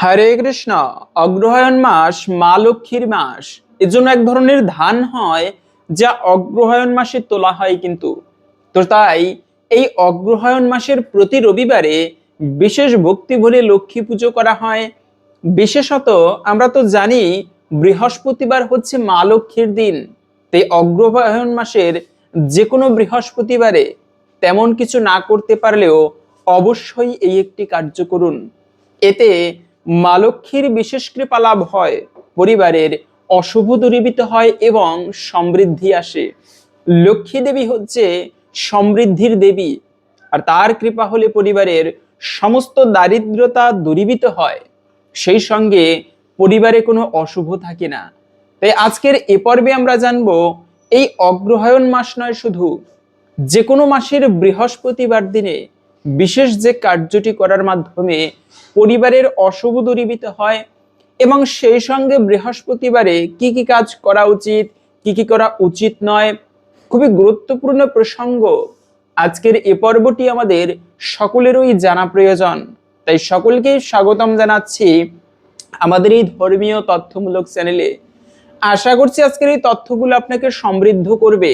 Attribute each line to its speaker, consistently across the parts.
Speaker 1: হরে কৃষ্ণ, অগ্রহায়ণ মাস, মা লক্ষ্মীর মাস। এর জন্য এক ধরনের ধান হয় যা অগ্রহায়ণ মাসে তোলা হয় কিন্তু। তো তাই এই অগ্রহায়ণ মাসের প্রতি রবিবারে বিশেষ ভক্তি বলে লক্ষ্মী পুজো করা হয়। বিশেষত আমরা তো জানি বৃহস্পতিবার হচ্ছে মা লক্ষ্মীর দিন। তাই অগ্রহায়ণ মাসের যে কোনো বৃহস্পতিবারে তেমন কিছু না করতে পারলেও অবশ্যই এই একটি কার্য করুন। এতে মা লক্ষ্মীর বিশেষ কৃপা লাভ হয়। পরিবারের অশুভ দূরীভূত হয় এবং সমৃদ্ধি আসে। লক্ষ্মী দেবী হচ্ছে সমৃদ্ধির দেবী আর তার কৃপা হলে পরিবারের সমস্ত দারিদ্রতা দূরীভূত হয়। সেই সঙ্গে পরিবারে কোনো অশুভ থাকে না। তাই আজকের এ পর্বে আমরা জানব, এই অগ্রহায়ণ মাস নয় শুধু, যে কোনো মাসের বৃহস্পতিবার দিনে বিশেষ যে কার্যটি করার মাধ্যমে পরিবারের অশুভ দূরীভূত হয় এবং সেই সঙ্গে বৃহস্পতিবারে কি কি কাজ করা উচিত, কি কি করা উচিত নয়, খুবই গুরুত্বপূর্ণ প্রসঙ্গ আজকের এ পর্বটি আমাদের সকলেরই জানা প্রয়োজন। তাই সকলকেই স্বাগতম জানাচ্ছি আমাদের এই ধর্মীয় তথ্যমূলক চ্যানেলে। আশা করছি আজকের এই তথ্যগুলো আপনাকে সমৃদ্ধ করবে।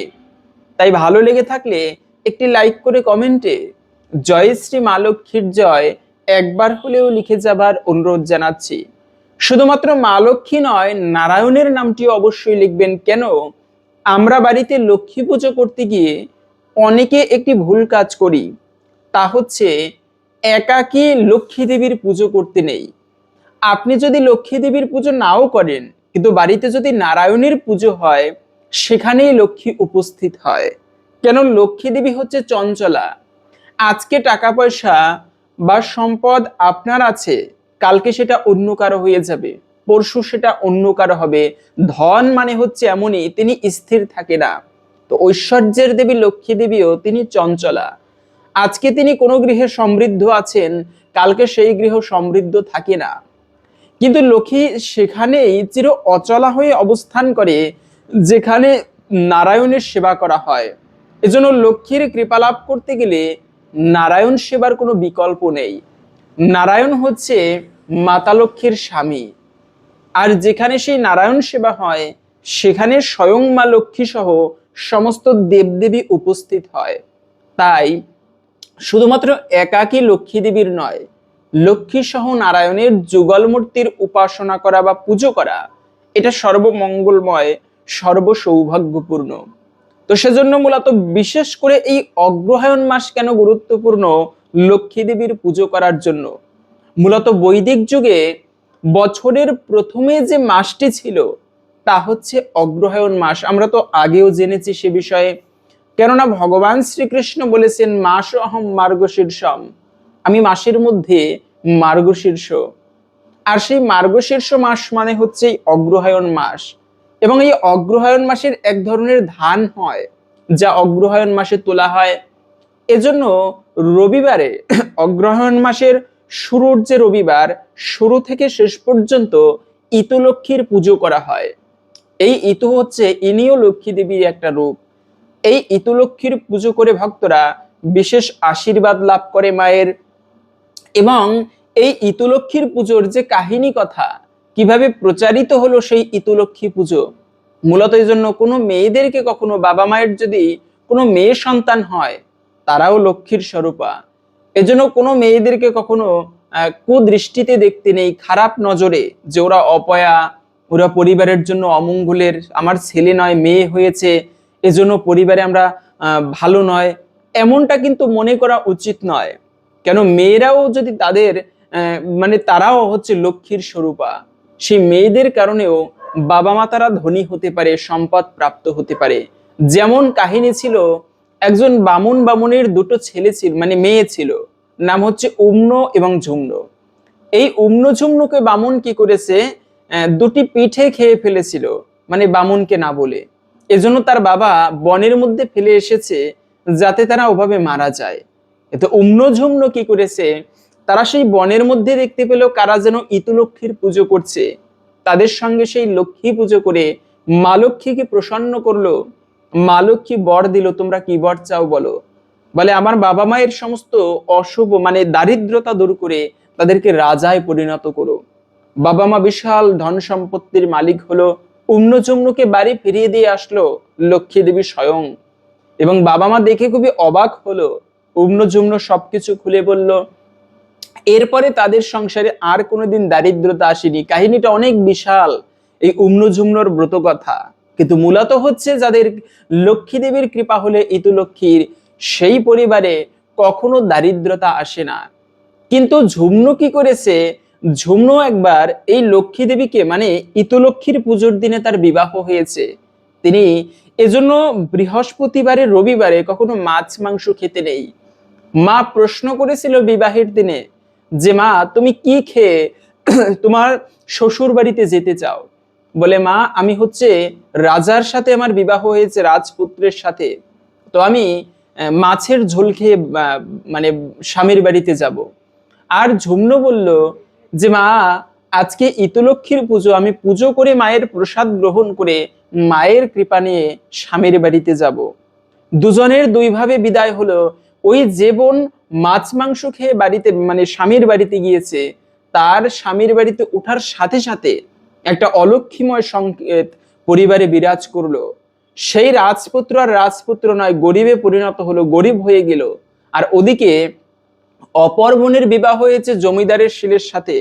Speaker 1: তাই ভালো লেগে থাকলে একটি লাইক করে কমেন্টে জয় শ্রী মা লক্ষ্মীর জয় একবার হলেও লিখে যাবার অনুরোধ জানাচ্ছি। শুধুমাত্র মা লক্ষ্মী নয়, নারায়ণের নামটি অবশ্যই লিখবেন কেন? আমরা বাড়িতে লক্ষ্মী পুজো করতে গিয়ে অনেকে একটি ভুল কাজ করি। তা হচ্ছে একাকী লক্ষ্মী দেবীর পুজো করতে নেই। আপনি যদি লক্ষ্মী দেবীর পুজো নাও করেন, কিন্তু বাড়িতে যদি নারায়ণের পুজো হয়, সেখানেই লক্ষ্মী উপস্থিত হয়। কেন? লক্ষ্মী দেবী হচ্ছে চঞ্চলা। আজকে টাকা পয়সা বা সম্পদ আপনার আছে, কালকে সেটা অন্য কারও হয়ে যাবে, পরশু সেটা অন্য কারও হবে। ধন মানে হচ্ছে এমনই, তিনি স্থির থাকে না। তো ঐশ্বর্যের দেবী, লক্ষ্মী দেবীও তিনি চঞ্চলা। আজকে তিনি কোনো গৃহে সমৃদ্ধ আছেন, কালকে সেই গৃহ সমৃদ্ধ থাকে না। কিন্তু লক্ষ্মী সেখানেই চির অচলা হয়ে অবস্থান করে, যেখানে নারায়ণের সেবা করা হয়। এজন্য লক্ষ্মীর কৃপা লাভ করতে গেলে নারায়ণ সেবার কোনো বিকল্প নেই। নারায়ণ হচ্ছে মাতা লক্ষ্মীর স্বামী। আর যেখানে সেই নারায়ণ সেবা হয়, সেখানে স্বয়ং মা লক্ষ্মী সহ সমস্ত দেবদেবী উপস্থিত হয়। তাই শুধুমাত্র একাকী লক্ষ্মী দেবীর নয়, লক্ষ্মী সহ নারায়ণের যুগল মূর্তির উপাসনা করা বা পুজো করা, এটা সর্বমঙ্গলময় সর্ব সৌভাগ্যপূর্ণ তো সেজন্য মূলত বিশেষ করে এই অগ্রহায়ণ মাস কেন গুরুত্বপূর্ণ? লক্ষ্মী দেবীর পুজো করার জন্য। মূলত বৈদিক যুগে বছরের প্রথমে যে মাসটি ছিল, তা হচ্ছে অগ্রহায়ণ মাস। আমরা তো আগেও জেনেছি সে বিষয়ে। কেননা ভগবান শ্রীকৃষ্ণ বলেছেন, মাস অহম মার্গশীর্ষম আমি মাসের মধ্যে মার্গশীর্ষ আর সেই মার্গশীর্ষ মাস মানে হচ্ছে অগ্রহায়ণ মাস। এবং এই অগ্রহায়ণ মাসের এক ধরনের ধান হয়, যা অগ্রহায়ণ মাসে তোলা হয়। এজন্য রবিবারে অগ্রহায়ণ মাসের শুরুর যে রবিবার, শুরু থেকে শেষ পর্যন্ত ইতলক্ষ্মীর পুজো করা হয়। এই ইতু হচ্ছে ইনিও লক্ষ্মী দেবীর একটা রূপ। এই ইতলক্ষ্মীর পুজো করে ভক্তরা বিশেষ আশীর্বাদ লাভ করে মায়ের। এবং এই ইতলক্ষ্মীর পুজোর যে কাহিনী কথা কীভাবে প্রচারিত হলো সেই ইতলক্ষ্মী পুজো? মূলত এই জন্য কোনো মেয়েদেরকে কখনো বাবা মায়ের যদি কোনো মেয়ে সন্তান হয়, তারাও লক্ষ্মীর স্বরূপা। এজন্য কোনো মেয়েদেরকে কখনো কুদৃষ্টিতে দেখতে নেই, খারাপ নজরে যে ওরা অপয়া, ওরা পরিবারের জন্য অমঙ্গলের, আমার ছেলে নয়, মেয়ে হয়েছে এজন্য পরিবারে আমরা ভালো নয়। এমনটা কিন্তু মনে করা উচিত নয়। কেন মেয়েরাও যদি তাদের মানে তারাও হচ্ছে লক্ষ্মীর স্বরূপা। সেই মেয়েদের কারণেও বাবা মা তারা ধনী হতে পারে, সম্পদ প্রাপ্ত হতে পারে। যেমন কাহিনী ছিল, একজন বামুন বামুনের দুটো ছেলে ছিল মানে মেয়ে ছিল, নাম হচ্ছে উম্ন এবং ঝুম্ন। এই উম্ন ঝুম্নকে বামুন কি করেছে? দুটি পিঠে খেয়ে ফেলেছিল মানে বামুনকে না বলে। এজন্য তার বাবা বনের মধ্যে ফেলে এসেছে, যাতে তারা ওভাবে মারা যায়। তো উম্ন ঝুম্ন কি করেছে? তারা সেই বনের মধ্যে দেখতে পেল কারা যেন ইতুলক্ষ্মীর পুজো করছে। তাদের সঙ্গে সেই লক্ষ্মী পুজো করে মা লক্ষ্মীকে প্রসন্ন করল। মা লক্ষ্মী বর দিল, তোমরা কি বর চাও বলো? বলে, আমার বাবা মায়ের সমস্ত অশুভ মানে দারিদ্রতা দূর করে তাদেরকে রাজায় পরিণত করো। বাবা মা বিশাল ধন সম্পত্তির মালিক হলো, উম্নচুম্নকে বাড়ি ফিরিয়ে দিয়ে আসলো লক্ষ্মী দেবী স্বয়ং। এবং বাবা মা দেখে খুবই অবাক হলো। উম্নজুম্ন সবকিছু খুলে বলল এরপরে তাদের সংসারে আর কোনোদিন দারিদ্রতা আসেনি। কাহিনীটা অনেক বিশাল, এই উম্নঝুম্নর ব্রত কথা। কিন্তু মূলত হচ্ছে যাদের লক্ষ্মী দেবীর কৃপা হলে ইতুলক্ষ্মীর সেই পরিবারে কখনো দারিদ্রতা আসে না। কিন্তু ঝুমনু কি করেছে? ঝুমনু একবার এই লক্ষ্মী দেবীকে মানে ইতুলক্ষ্মীর পুজোর দিনে তার বিবাহ হয়েছে। তিনি এজন্য বৃহস্পতিবারে, রবিবারে কখনো মাছ মাংস খেতে নেই। মা প্রশ্ন করেছিল বিবাহের দিনে যে, মা, তুমি কি খেয়ে তোমার শ্বশুর বাড়িতে যেতে চাও? বলে, মা, আমি হচ্ছে রাজার সাথে আমার বিবাহ হয়েছে, রাজপুত্রের সাথে। তো আমি মাছের ঝোল খেয়ে মানে স্বামীর বাড়িতে যাব। আর ঝুমনু বলল, যে, মা, আজকে ইতলক্ষীর পুজো, আমি পুজো করে মায়ের প্রসাদ গ্রহণ করে মায়ের কৃপা নিয়ে স্বামীর বাড়িতে যাব। দুজনের দুইভাবে বিদায় হলো, ওই যে বোন মাছ মাংস খেয়ে বাড়িতে মানে স্বামীর বাড়িতে গিয়েছে, তার স্বামীর বাড়িতে ওঠার সাথে সাথে একটা অলক্ষীময় সংকেত পরিবারে বিরাজ করল। সেই রাজপুত্র আর রাজপুত্র নয়, গরিবে পরিণত হলো, গরিব হয়ে গেল। আর ওদিকে অপর বোনের বিবাহ হয়েছে জমিদারের শিলের সাথে।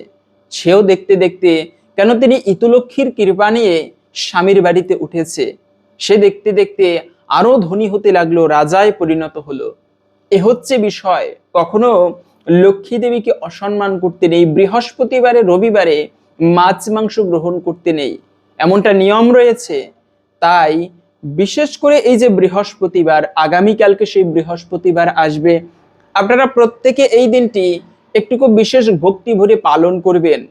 Speaker 1: সেও দেখতে দেখতে কেন তিনি ইতুলক্ষীর কৃপা নিয়ে স্বামীর বাড়িতে উঠেছে। সে দেখতে দেখতে আরও ধনী হতে লাগল, রাজায় পরিণত হলো। এ হচ্ছে বিষয়। কখনো লক্ষ্মী দেবীকে অসম্মান করতে নেই, বৃহস্পতিবারে, রবিবারে মাছ মাংস গ্রহণ করতে নেই। এমনটা নিয়ম রয়েছে। তাই বিশেষ করে এই যে বৃহস্পতিবার, আগামীকালকে সেই বৃহস্পতিবার আসবে, আপনারা প্রত্যেকে এই দিনটি একটু খুব বিশেষ ভক্তি ভরে পালন করবেন।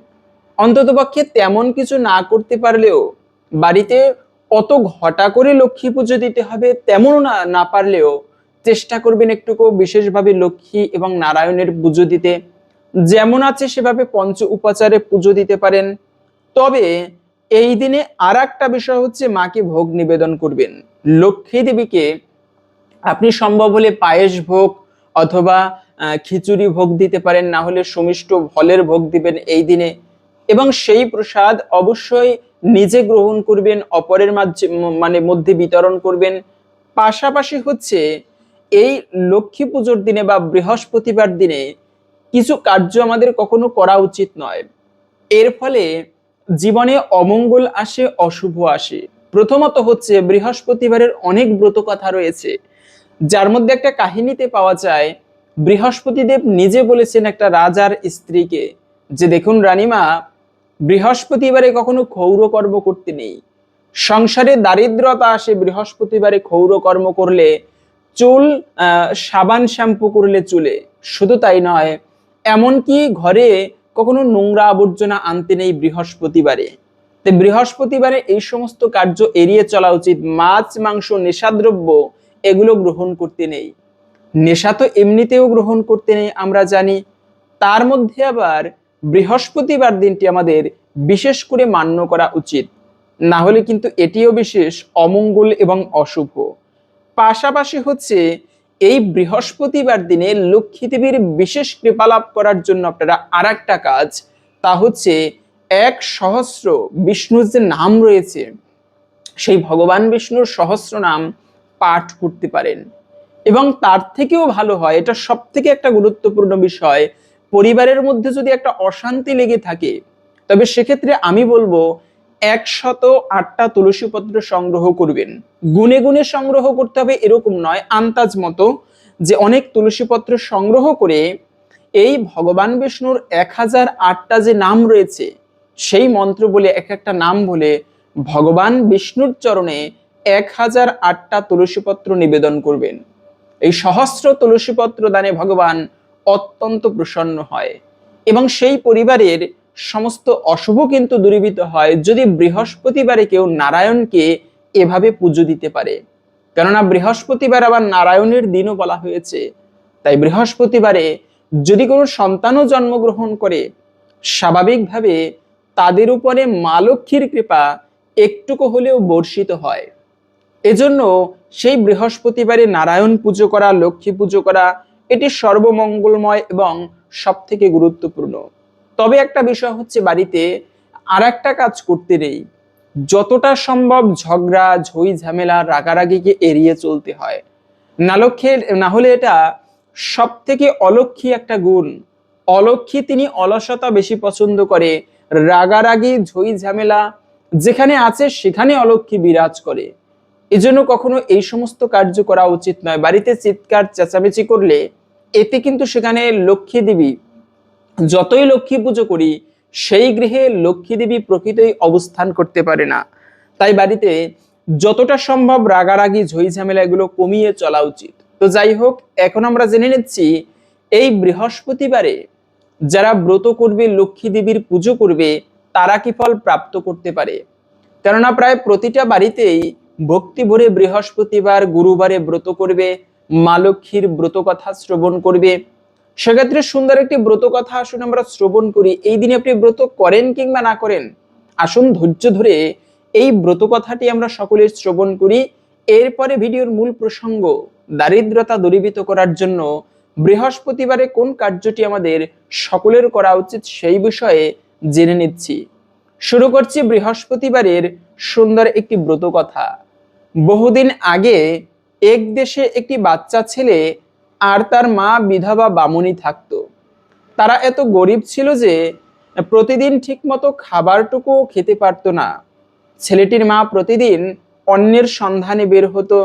Speaker 1: অন্ততপক্ষে তেমন কিছু না করতে পারলেও বাড়িতে অত ঘটা করে লক্ষ্মী পুজো দিতে হবে, তেমনও না না পারলেও চেষ্টা করবেন একটুকু বিশেষভাবে লক্ষ্মী এবং নারায়ণের পুজো দিতে। যেমন আছে সেভাবে পঞ্চ উপাচারে পুজো দিতে পারেন। তবে এই দিনে আর একটা বিষয় হচ্ছে মাকে ভোগ নিবেদন করবেন। লক্ষ্মী দেবীকে আপনি সম্ভব হলে পায়েস ভোগ অথবা খিচুড়ি ভোগ দিতে পারেন, না হলে সমিষ্ট ফলের ভোগ দিবেন এই দিনে। এবং সেই প্রসাদ অবশ্যই নিজে গ্রহণ করবেন, অপরের মাঝে মানে মধ্যে বিতরণ করবেন। পাশাপাশি হচ্ছে এই লক্ষ্মী পুজোর দিনে বা বৃহস্পতিবার দিনে কিছু কার্য আমাদের কখনো করা উচিত নয়। এর ফলে জীবনে অমঙ্গল আসে, অশুভ আসে। প্রথমত হচ্ছে বৃহস্পতিবারের অনেক ব্রত কথা রয়েছে। যার মধ্যে একটা কাহিনীতে পাওয়া যায়, বৃহস্পতিদেব নিজে বলেছেন একটা রাজার স্ত্রীকে যে দেখুন রানীমা, বৃহস্পতিবারে কখনো ক্ষৌরকর্ম করতে নেই। সংসারে দারিদ্রতা আসে, বৃহস্পতিবারে ক্ষৌরকর্ম করলে চুল সাবান শ্যাম্পু করলে চুলে। শুধু তাই নয়, এমনকি ঘরে কখনো নোংরা আবর্জনা আনতে নেই বৃহস্পতিবারে। তো বৃহস্পতিবারে এই সমস্ত কার্য এড়িয়ে চলা উচিত। মাছ, মাংস, নেশাদ্রব্য এগুলো গ্রহণ করতে নেই। নেশা তো এমনিতেও গ্রহণ করতে নেই, আমরা জানি। তার মধ্যে আবার বৃহস্পতিবার দিনটি আমাদের বিশেষ করে মান্য করা উচিত। না হলে কিন্তু এটিও বিশেষ অমঙ্গল এবং অশুভ। পাশাপাশি হচ্ছে এই বৃহস্পতিবার দিনে লক্ষ্মী দেবীর বিশেষ কৃপালাভ করার জন্য আপনারা আর একটা কাজ, তা হচ্ছে এক সহস্র বিষ্ণুর যে নাম রয়েছে, সেই ভগবান বিষ্ণুর সহস্র নাম পাঠ করতে পারেন। এবং তার থেকেও ভালো হয়, এটা সব থেকে একটা গুরুত্বপূর্ণ বিষয়, পরিবারের মধ্যে যদি একটা অশান্তি লেগে থাকে, তবে সেক্ষেত্রে আমি বলব একশত আটটা তুলসী পত্র সংগ্রহ করবেন। গুনে গুনে সংগ্রহ করতে হবে এরকম নয় আন্তাজ মতো যে অনেক তুলসী পত্র সংগ্রহ করে এই ভগবান বিষ্ণুর এক হাজার আটটা যে নাম রয়েছে, সেই মন্ত্র বলে, এক একটা নাম বলে ভগবান বিষ্ণুর চরণে এক হাজার আটটা তুলসীপত্র নিবেদন করবেন। এই সহস্র তুলসীপত্র দানে ভগবান অত্যন্ত প্রসন্ন হয় এবং সেই পরিবারের সমস্ত অশুভ কিন্তু দূরীভূত হয় যদি বৃহস্পতিবারে কেউ নারায়ণকে এভাবে পুজো দিতে পারে। কেননা বৃহস্পতিবার আবার নারায়ণের দিনও বলা হয়েছে। তাই বৃহস্পতিবারে যদি কোনো সন্তানও জন্মগ্রহণ করে, স্বাভাবিকভাবে তাদের উপরে মা লক্ষ্মীর কৃপা একটুকু হলেও বর্ষিত হয়। এজন্য সেই বৃহস্পতিবারে নারায়ণ পুজো করা, লক্ষ্মী পুজো করা, এটি সর্বমঙ্গলময় এবং সব থেকে গুরুত্বপূর্ণ। তবে একটা বিষয় হচ্ছে বাড়িতে আর একটা কাজ করতে নেই। যতটা সম্ভব ঝগড়া, ঝই ঝামেলা, রাগারাগিকে এড়িয়ে চলতে হয়। না লক্ষ্যে না হলে এটা সব থেকে অলক্ষী একটা গুণ। অলক্ষী তিনি অলসতা বেশি পছন্দ করে, রাগারাগি, ঝই ঝামেলা, যেখানে আছে সেখানে অলক্ষী বিরাজ করে। এজন্য কখনো এই সমস্ত কার্য করা উচিত নয়। বাড়িতে চিৎকার, চেঁচামেচি করলে এতে কিন্তু সেখানে লক্ষ্মী দেবী যতই লক্ষ্মী পুজো করি, সেই গৃহে লক্ষ্মী দেবী প্রকৃতই অবস্থান করতে পারে না। তাই বাড়িতে যতটা সম্ভব রাগারাগি ঝই ঝামেলা এগুলো কমিয়ে চলা উচিত। তো যাই হোক, এখন আমরা জেনে নিচ্ছি, এই বৃহস্পতিবারে যারা ব্রত করবে লক্ষ্মী দেবীর পুজো করবে, তারা কি ফল প্রাপ্ত করতে পারে? কেননা প্রায় প্রতিটা বাড়িতেই ভক্তি ভরে বৃহস্পতিবার গুরুবারে ব্রত করবে, মা লক্ষ্মীর ব্রত কথা শ্রবণ করবে সেক্ষেত্রে সুন্দর একটি ব্রত কথা আসুন, আমরা শ্রবণ করি। এই দিনে আপনি ব্রত করেন কিংবা না করেন, আসুন ধৈর্য ধরে এই ব্রত কথাটি আমরা সকলে শ্রবণ করি। এরপরে ভিডিওর মূল প্রসঙ্গ, দারিদ্রতা দূরীভূত করার জন্য বৃহস্পতিবারে কোন কার্যটি আমাদের সকলের করা উচিত সেই বিষয়ে জেনে নিচ্ছি। শুরু করছি বৃহস্পতিবারের সুন্দর একটি ব্রত কথা। বহুদিন আগে এক দেশে একটি বাচ্চা ছেলে আর তার মা বিধবা বামুনি থাকতো। তারা এত গরিব ছিল যে প্রতিদিন ঠিকমতো খাবারটুকু খেতে পারতো না। ছেলেটির মা প্রতিদিন অন্যের সন্ধানে বের হতো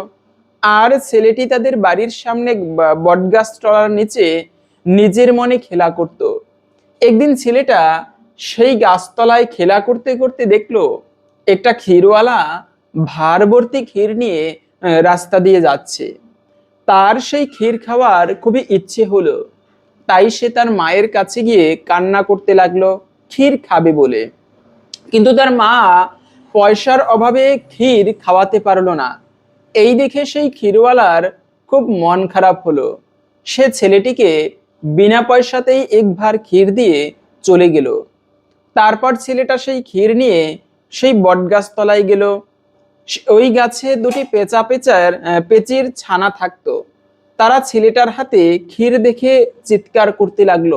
Speaker 1: আর ছেলেটি তাদের বাড়ির সামনে বটগাছ তলার নিচে নিজের মনে খেলা করত। একদিন ছেলেটা সেই গাছতলায় খেলা করতে করতে দেখল, একটা ক্ষীরওয়ালা ভারবর্তী ক্ষীর নিয়ে রাস্তা দিয়ে যাচ্ছে। তার সেই ক্ষীর খাওয়ার খুবই ইচ্ছে হলো। তাই সে তার মায়ের কাছে গিয়ে কান্না করতে লাগল, ক্ষীর খাবে বলে। কিন্তু তার মা পয়সার অভাবে ক্ষীর খাওয়াতে পারল না। এই দেখে সেই ক্ষীরওয়ালার খুব মন খারাপ হলো। সে ছেলেটিকে বিনা পয়সাতেই এক ভার ক্ষীর দিয়ে চলে গেল। তারপর ছেলেটা সেই ক্ষীর নিয়ে সেই বটগাছ তলায় গেল। ওই গাছে দুটি পেঁচা পেঁচার পেঁচির ছানা থাকতো। তারা ছেলেটার হাতে ক্ষীর দেখে চিৎকার করতে লাগল।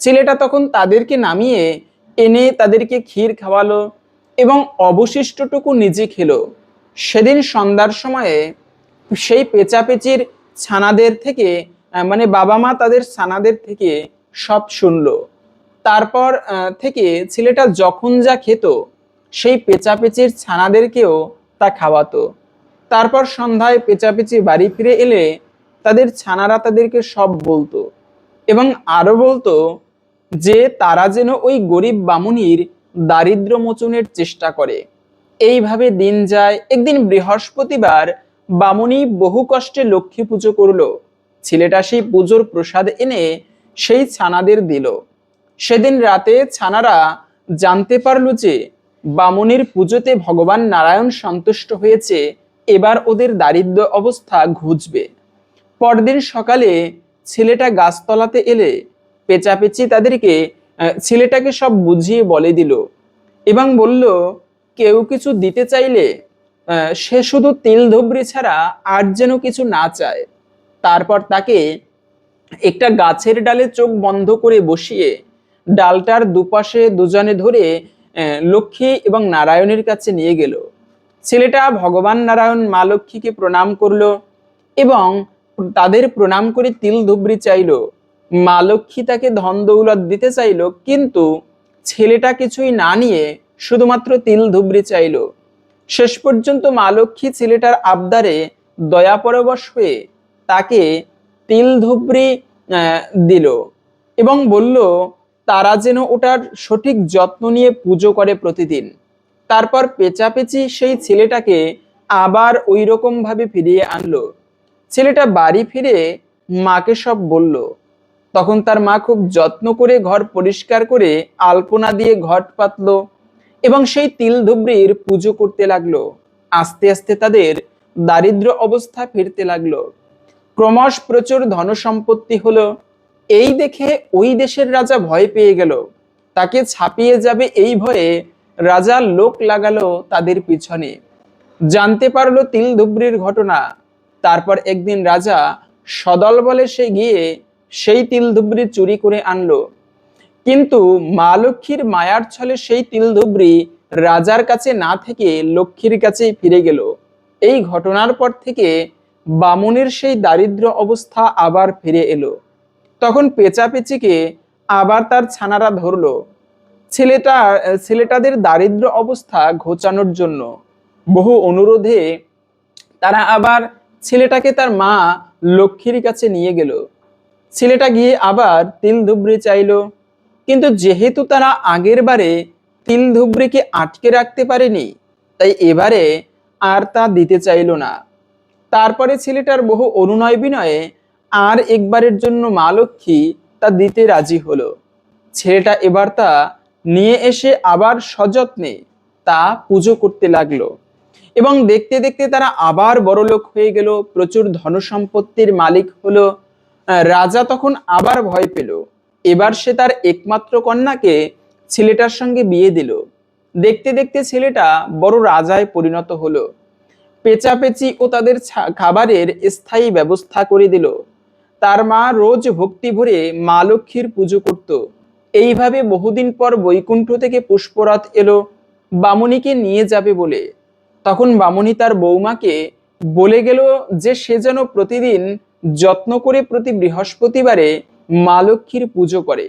Speaker 1: ছেলেটা তখন তাদেরকে নামিয়ে এনে তাদেরকে ক্ষীর খাওয়ালো এবং অবশিষ্টটুকু নিজে খেলো। সেদিন সন্ধ্যার সময়ে সেই পেঁচাপেচির ছানাদের থেকে মানে বাবা মা তাদের ছানাদের থেকে সব শুনলো। তারপর থেকে ছেলেটা যখন যা খেত সেই পেঁচাপেচির ছানাদেরকেও তা খাওয়াতো। তারপর সন্ধ্যায় পেঁচাপেচি বাড়ি ফিরে এলে তাদের ছানারা তাদেরকে সব বলতো এবং আরও বলতো যে তারা যেন ওই গরিব বামুনির দারিদ্র মোচনের চেষ্টা করে। এইভাবে দিন যায়, একদিন বৃহস্পতিবার বামুনি বহু কষ্টে লক্ষ্মী পুজো করল, ছেলেটা সেই পুজোর প্রসাদ এনে সেই ছানাদের দিল। সেদিন রাতে ছানারা জানতে পারল যে বামুনির পুজোতে ভগবান নারায়ণ সন্তুষ্ট হয়েছে, এবার ওদের দারিদ্র অবস্থা ঘুচবে। পরদিন সকালে ছেলেটা গাছতলাতে এলে পেঁচাপেচি তাদেরকে ছেলেটাকে সব বুঝিয়ে বলে দিল এবং বলল, কেউ কিছু দিতে চাইলে সে শুধু তিল ধুবড়ি ছাড়া আর যেন কিছু না চায়। তারপর তাকে একটা গাছের ডালে চোখ বন্ধ করে বসিয়ে ডালটার দুপাশে দুজনে ধরে লক্ষ্মী এবং নারায়ণের কাছে নিয়ে গেল। ছেলেটা ভগবান নারায়ণ মা লক্ষ্মীকে প্রণাম করল এবং তাদের প্রণাম করে তিল ধুবড়ি চাইলো। মা লক্ষ্মী তাকে ধন দৌলত দিতে চাইলো, কিন্তু ছেলেটা কিছুই না নিয়ে শুধুমাত্র তিল ধুবড়ি চাইলো। শেষ পর্যন্ত মা লক্ষ্মী ছেলেটার আবদারে দয়া পরবশ হয়ে তাকে তিল ধুবড়ি দিল এবং বলল তারা যেন ওটার সঠিক যত্ন নিয়ে পুজো করে প্রতিদিন। তারপর পেঁচাপেচি সেই ছেলেটাকে আবার ওই রকম ভাবে ফিরিয়ে আনলো। ছেলেটা বাড়ি ফিরে মাকে সব বলল। তখন তার মা খুব যত্ন করে ঘর পরিষ্কার করে আলপনা দিয়ে ঘট পাতলো এবং সেই তিল ধুবড়ির পুজো করতে লাগল। আস্তে আস্তে তাদের দারিদ্র অবস্থা ফিরতে লাগল। ক্রমশ প্রচুর ধন সম্পত্তি হলো। এই দেখে ওই দেশের রাজা ভয় পেয়ে গেল। তাকে ছাপিয়ে যাবে এই ভয়ে রাজা লোক লাগালো তাদের পিছনে। জানতে পারল তিল ধুবড়ির ঘটনা। তারপর একদিন রাজা সদল বলে সে গিয়ে সেই তিল ধুবড়ি চুরি করে আনলো। কিন্তু মা লক্ষ্মীর মায়ার ছলে সেই তিলধুবরি রাজার কাছে না থেকে লক্ষ্মীর কাছেই ফিরে গেল। এই ঘটনার পর থেকে বামুনের সেই দারিদ্র অবস্থা আবার ফিরে এলো। তখন পেঁচাপেচিকে আবার তার ছানারা ধরলো। ছেলেটা, ছেলেটাদের দারিদ্র অবস্থা ঘোচানোর জন্য। বহু অনুরোধে তারা আবার ছেলেটাকে তার মা লক্ষ্মীর কাছে নিয়ে গেল। ছেলেটা গিয়ে আবার তিল ধুবড়ি চাইলো। কিন্তু যেহেতু তারা আগের বারে তিল ধুবড়িকে আটকে রাখতে পারেনি, তাই এবারে আর তা দিতে চাইলো না। তারপরে ছেলেটার বহু অনুনয় বিনয়ে আর একবারের জন্য মা লক্ষ্মী তা দিতে রাজি হলো। ছেলেটা এবার তা নিয়ে এসে আবার সযত্নে তা পুজো করতে লাগল এবং দেখতে দেখতে তারা আবার বড়লোক হয়ে গেল। প্রচুর ধনসম্পত্তির মালিক হলো। রাজা তখন আবার ভয় পেল। এবার সে তার একমাত্র কন্যাকে ছেলেটার সঙ্গে বিয়ে দিল। দেখতে দেখতে ছেলেটা বড় রাজায় পরিণত হলো। পেঁচাপেচি ও তাদের খাবারের স্থায়ী ব্যবস্থা করে দিল। তার মা রোজ ভক্তি ভরে মা লক্ষ্মীর পুজো করত। এইভাবে বহুদিন পর বৈকুণ্ঠ থেকে পুষ্পরথ এলো বামুনিকে নিয়ে যাবে বলে। তখন বামুনি তার বৌমাকে বলে গেল যে সে যেন প্রতিদিন যত্ন করে প্রতি বৃহস্পতিবারে মা লক্ষ্মীর পুজো করে।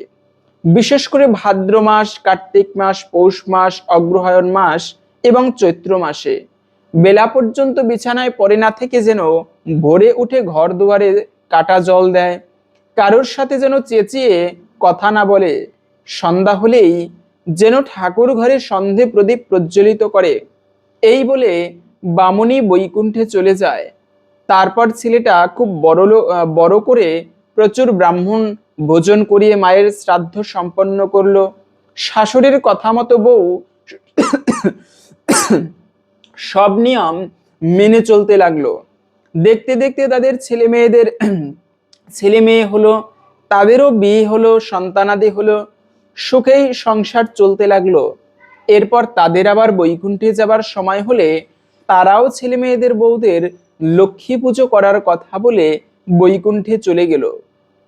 Speaker 1: বিশেষ করে ভাদ্র মাস, কার্তিক মাস, পৌষ মাস, অগ্রহায়ণ মাস এবং চৈত্র মাসে। বেলা পর্যন্ত বিছানায় পড়ে না থেকে যেন ভোরে উঠে ঘর দুয়ারে কাটা জল দেয়। কারোর সাথে যেন চেঁচিয়ে কথা না বলে, সন্ধ্যা হলেই যেন ঠাকুর ঘরে সন্ধে প্রদীপ প্রজ্বলিত করে। এই বলে বামুনি বৈকুণ্ঠে চলে যায়। তারপর ছেলেটা খুব বড় বড় করে প্রচুর ব্রাহ্মণ ভোজন করিয়ে মায়ের শ্রাদ্ধ সম্পন্ন করল। শাশুড়ির কথা মতো বউ সব নিয়ম মেনে চলতে লাগল। দেখতে দেখতে তাদের ছেলে মেয়েদের, ছেলে মেয়ে হলো, তাদেরও বিয়ে হলো, সন্তানাদি হলো, সুখেই সংসার চলতে লাগল। এরপর তাদের আবার বৈকুণ্ঠে যাবার সময় হলে তারাও ছেলে মেয়েদের বউদের লক্ষ্মী পুজো করার কথা বলে বৈকুণ্ঠে চলে গেল।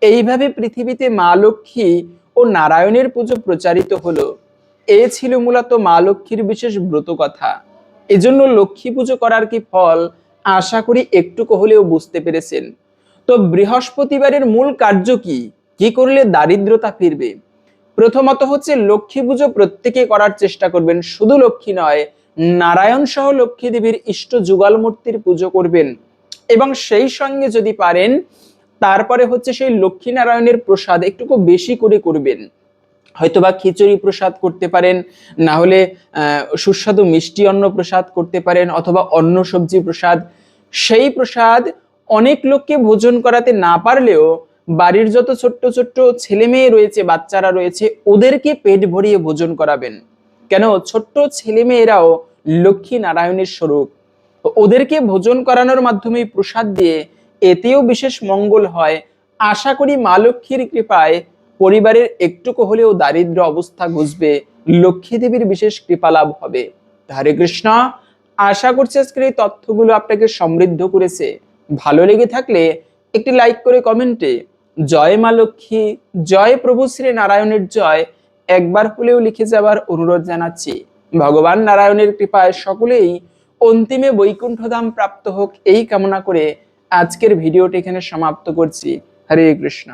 Speaker 1: এইভাবে পৃথিবীতে মা লক্ষ্মী ও নারায়ণের পুজো প্রচারিত হলো। এ ছিল মূলত মা লক্ষ্মীর বিশেষ ব্রত কথা। এজন্য লক্ষ্মী পুজো করার কি ফল আশা করি একটুকু হলেও বুঝতে পেরেছেন। তো বৃহস্পতিবারের মূল কার্য কি? কি করলে দারিদ্রতা ফিরবে? প্রথমত হচ্ছে লক্ষ্মী পুজো প্রত্যেকে করার চেষ্টা করবেন। শুধু লক্ষ্মী নয়, নারায়ণ সহ লক্ষ্মী দেবীর ইষ্ট যুগল মূর্তির পুজো করবেন। এবং সেই সঙ্গে যদি পারেন, তারপরে হচ্ছে সেই লক্ষ্মী নারায়ণের প্রসাদ একটুকু বেশি করে করবেন। হয়তোবা খিচুড়ি প্রসাদ করতে পারেন, না হলে সুস্বাদু মিষ্টি অন্ন প্রসাদ করতে পারেন অথবা অন্য সবজি প্রসাদ। সেই প্রসাদ অনেক লোককে ভোজন করাতে না পারলেও বাড়ির যত ছোট্ট ছোট্ট ছেলে মেয়ে রয়েছে, বাচ্চারা রয়েছে, ওদেরকে পেট ভরিয়ে ভোজন করাবেন। কেন? ছোট্ট ছেলে মেয়েরাও লক্ষ্মী নারায়ণের স্বরূপ। ওদেরকে ভোজন করানোর মাধ্যমে প্রসাদ দিয়ে এতেও বিশেষ মঙ্গল হয়। আশা করি মা লক্ষ্মীর কৃপায় পরিবারের একটুকু হলেও দারিদ্র অবস্থা ঘুষবে, লক্ষ্মী দেবীর বিশেষ কৃপা লাভ হবে। হরে কৃষ্ণ, আশা করছি আজকের এই তথ্যগুলো আপনাকে সমৃদ্ধ করেছে। ভালো লেগে থাকলে একটি লাইক করে কমেন্টে জয় মা লক্ষ্মী, জয় প্রভু শ্রী নারায়ণের জয় একবার হলেও লিখে যাবার অনুরোধ জানাচ্ছি। ভগবান নারায়ণের কৃপায় সকলেই অন্তিমে বৈকুণ্ঠধাম প্রাপ্ত হোক এই কামনা করে আজকের ভিডিওটি এখানে সমাপ্ত করছি। হরে কৃষ্ণ।